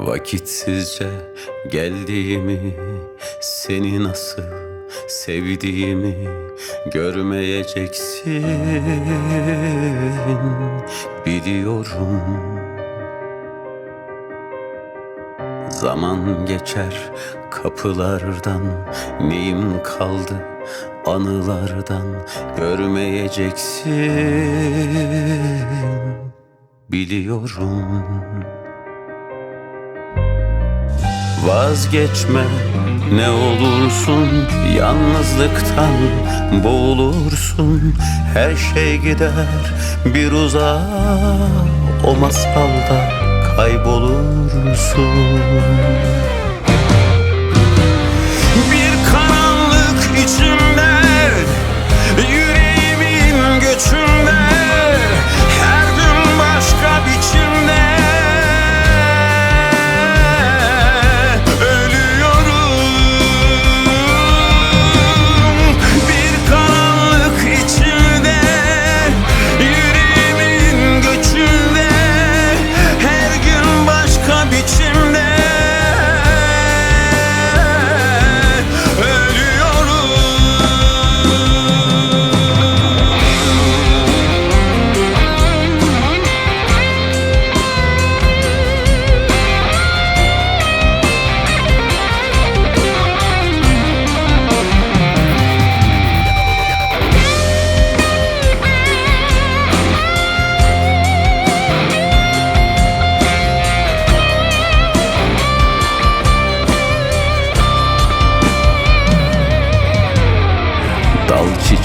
Vakitsizce geldiğimi Seni nasıl sevdiğimi Görmeyeceksin. Biliyorum. Zaman geçer kapılardan Neyim kaldı anılardan Görmeyeceksin. Biliyorum Vazgeçme ne olursun Yalnızlıktan boğulursun. Her şey gider bir uzağa O masalda kaybolursun. Bir karanlık içimde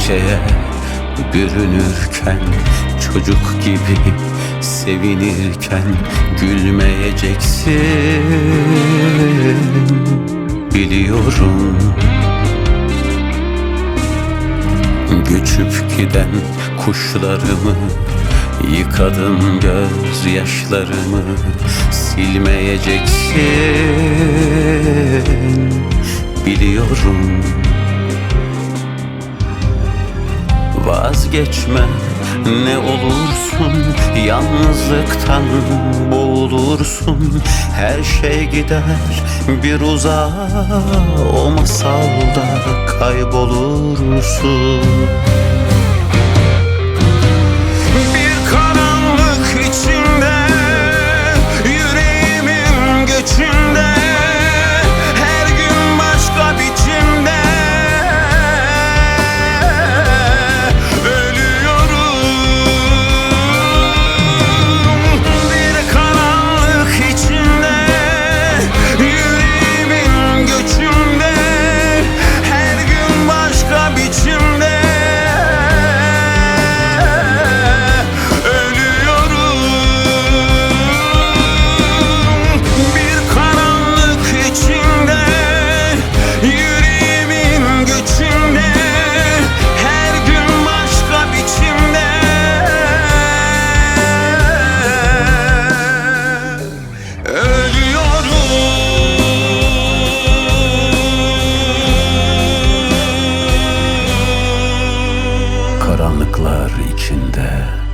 Çiçeğe bürünürken Çocuk gibi sevinirken Gülmeyeceksin. Biliyorum. Göçüp giden kuşlarımı Yıkadım gözyaşlarımı Silmeyeceksin. Biliyorum Vazgeçme. Ne olursun Yalnızlıktan boğulursun. Her şey gider bir uzağa O masalda kaybolursun içinde